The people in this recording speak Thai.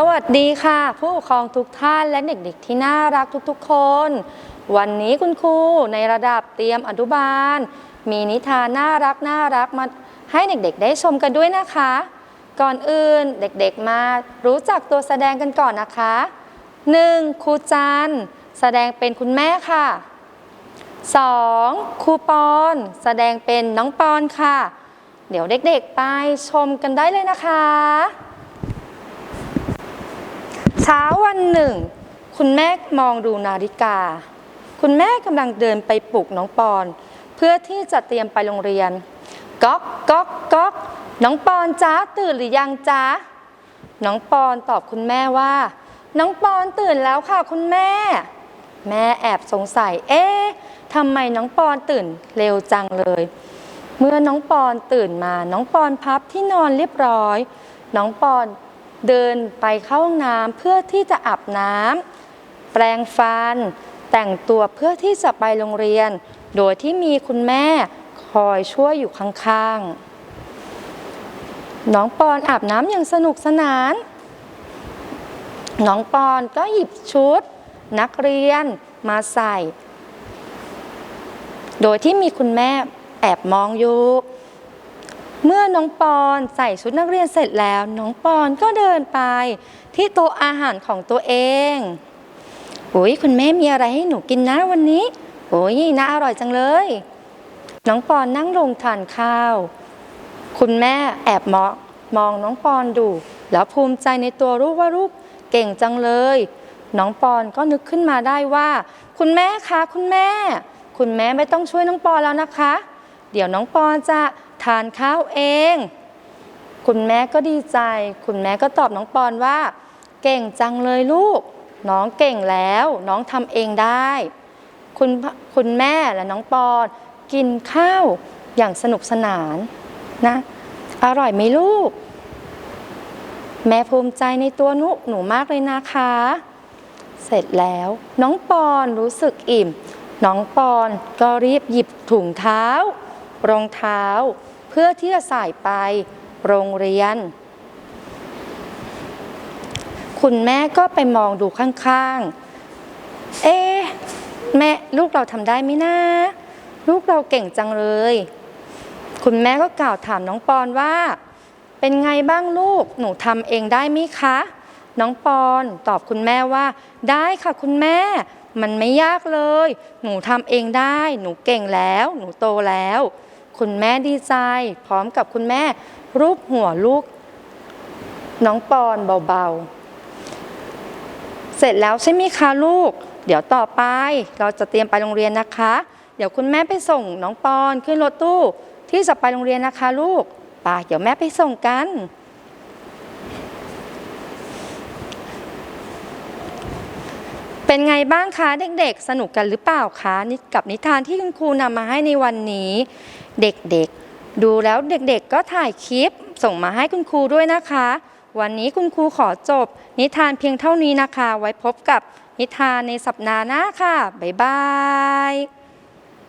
สวัสดีค่ะ ผู้ปกครองทุกท่านและเด็กๆที่น่ารักทุกๆคน วันนี้คุณครูในระดับเตรียมอนุบาล มีนิทานน่ารักน่ารักมาให้เด็กๆ ได้ชมกันด้วยนะคะ ก่อนอื่นเด็กๆมารู้จักตัวแสดงกันก่อนนะคะ 1. ครูจันแสดงเป็นคุณแม่ค่ะ 2. ครูปอนแสดงเป็นน้องปอนค่ะ เดี๋ยวเด็กๆไปชมกันได้เลยนะคะ ช้าวันหนึ่ง คุณแม่มองดูนาฬิกา คุณแม่กำลังเดินไปปลุกน้องปอน เพื่อที่จะเตรียมไปโรงเรียนก๊อกก๊อกก๊อกน้องปอนจ้าตื่นหรือยังจ้าน้องปอนตอบคุณแม่ว่า น้องปอนตื่นแล้วค่ะคุณแม่ แม่แอบสงสัย เอ๊ะทำไมน้องปอนตื่นเร็วจังเลย เมื่อน้องปอนตื่นมา น้องปอนพับที่นอนเรียบร้อย น้องปอน เดินไปเข้าห้องน้ำเพื่อที่จะอาบน้ำแปรงฟัน แต่งตัวเพื่อที่จะไปโรงเรียน โดยที่มีคุณแม่คอยช่วยอยู่ข้างๆ น้องปอนอาบน้ำอย่างสนุกสนาน น้องปอนก็หยิบชุด นักเรียนมาใส่ โดยที่มีคุณแม่แอบมองอยู่ เมื่อน้องปอนใส่ชุดนักเรียนเสร็จแล้ว น้องปอนก็เดินไปที่โต๊ะอาหารของตัวเองโอ้ยคุณแม่มีอะไรให้หนูกินนะวันนี้โอ้ยน่าอร่อยจังเลย น้องปอนนั่งลงทานข้าว คุณแม่แอบมองมองน้องปอนดู แล้วภูมิใจในตัวลูกว่าลูกเก่งจังเลย น้องปอนก็นึกขึ้นมาได้ว่า คุณแม่คะคุณแม่ คุณแม่ไม่ต้องช่วยน้องปอนแล้วนะคะ เดี๋ยวน้องปอนจะ ทานข้าวเอง คุณแม่ก็ดีใจ คุณแม่ก็ตอบน้องปอนว่า เก่งจังเลยลูก น้องเก่งแล้ว น้องทำเองได้ คุณคุณแม่และน้องปอน กินข้าวอย่างสนุกสนานนะ อร่อยไหมลูก แม่ภูมิใจในตัวนุหนูมากเลยนะคะ เสร็จแล้ว น้องปอนรู้สึกอิ่ม น้องปอนก็รีบหยิบถุงเท้า รองเท้า เพื่อที่จะใส่ไปโรงเรียน คุณแม่ก็ไปมองดูข้างๆ เอ๊ะแม่ลูกเราทำได้ไหมนะลูกเราเก่งจังเลย คุณแม่ก็กล่าวถามน้องปอนว่า เป็นไงบ้างลูกหนูทำเองได้ไหมคะ น้องปอนตอบคุณแม่ว่า ได้ค่ะคุณแม่ มันไม่ยากเลย หนูทำเองได้ หนูเก่งแล้ว หนูโตแล้ว คุณแม่ดีใจ พร้อมกับคุณแม่รูปหัวลูก น้องปอนเบาๆ เสร็จแล้วใช่ไหมคะลูก เดี๋ยวต่อไปเราจะเตรียมไปโรงเรียนนะคะ เดี๋ยวคุณแม่ไปส่งน้องปอนขึ้นรถตู้ที่จะไปโรงเรียนนะคะลูกป่าเดี๋ยวแม่ไปส่งกัน เป็นไงบ้างคะเด็กๆ สนุกกันหรือเปล่าคะกับนิทานที่คุณครูนำมาให้ในวันนี้ เด็กๆ ดูแล้วเด็กๆก็ถ่ายคลิปส่งมาให้คุณครูด้วยนะคะ วันนี้คุณครูขอจบ นิทานเพียงเท่านี้นะคะ ไว้พบกับนิทานในสัปดาห์หน้าค่ะ บ๊ายบาย